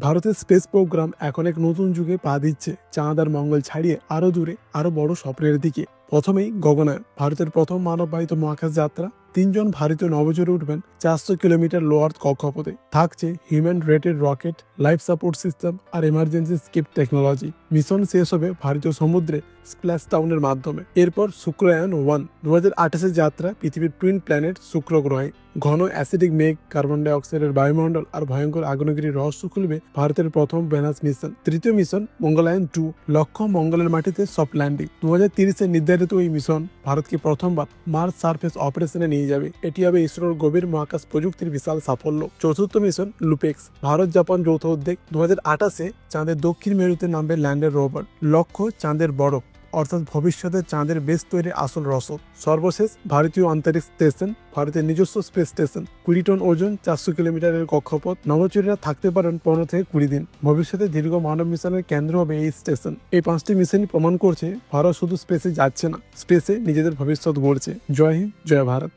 ভারতের space programme এখন এক নতুন যুগে পা দিচ্ছে। চাঁদ আর মঙ্গল ছাড়িয়ে আরও দূরে, আরও বড় স্বপ্নের দিকে। প্রথমেই গগনায়ন, ভারতের প্রথম মানববাহিত মহাকাশ যাত্রা। তিনজন ভারতীয় নবজরে উঠবেন চারশো কিলোমিটার লো আর্থ কক্ষপথে। থাকছে human rated rocket life support system আর এমার্জেন্সি স্কিপ টেকনোলজি মিশন শেষ হবে ভারতীয় সমুদ্রে স্প্ল্যাশ টাউনের মাধ্যমে। এরপর শুক্রায়ন ওয়ান দু হাজার যাত্রা পৃথিবীর টুইন প্ল্যানেট শুক্র গ্রহে ঘন অ্যাসিডিক মেঘ কার্বন ডাই অক্সাইডের বায়ুমণ্ডল আর ভয়ঙ্কর আগ্নেয়গিরির রহস্য খুলবে ভারতের প্রথম ভেনাস মিশন তৃতীয় মিশন মঙ্গলায়ন টু লক্ষ্য মঙ্গলের মাটিতে সফট ল্যান্ডিং দু হাজার নির্ধারিত এই মিশন ভারতকে প্রথমবার মার্স সার্ফেস অপারেশনে নিয়ে যাবে। এটি হবে ইসরোর গভীর মহাকাশ প্রযুক্তির বিশাল সাফল্য। চতুর্থ মিশন, লুপেক্স। ভারত, জাপান, যৌথ উদ্যোগ। দু আঠাশে চাঁদের দক্ষিণ মেরুতে নামবে ল্যান্ডের রোবট। লক্ষ্য, চাঁদের বরফ। অর্থাৎ ভবিষ্যতে চাঁদের বেশ তৈরি আসল রসদ সর্বশেষ, ভারতীয় আন্তরিক স্টেশন, ভারতের নিজস্ব স্পেস স্টেশন। কুড়ি টন ওজন, চারশো কিলোমিটারের কক্ষপথ। নবচরীরা থাকতে পারেন পনেরো থেকে কুড়ি দিন। ভবিষ্যতে দীর্ঘ মানব মিশনের কেন্দ্র হবে এই স্টেশন। এই পাঁচটি মিশনই প্রমাণ করছে, ভারত শুধু স্পেসে যাচ্ছে না, স্পেসে নিজেদের ভবিষ্যৎ গড়ছে। জয় হিন্দ, জয় ভারত।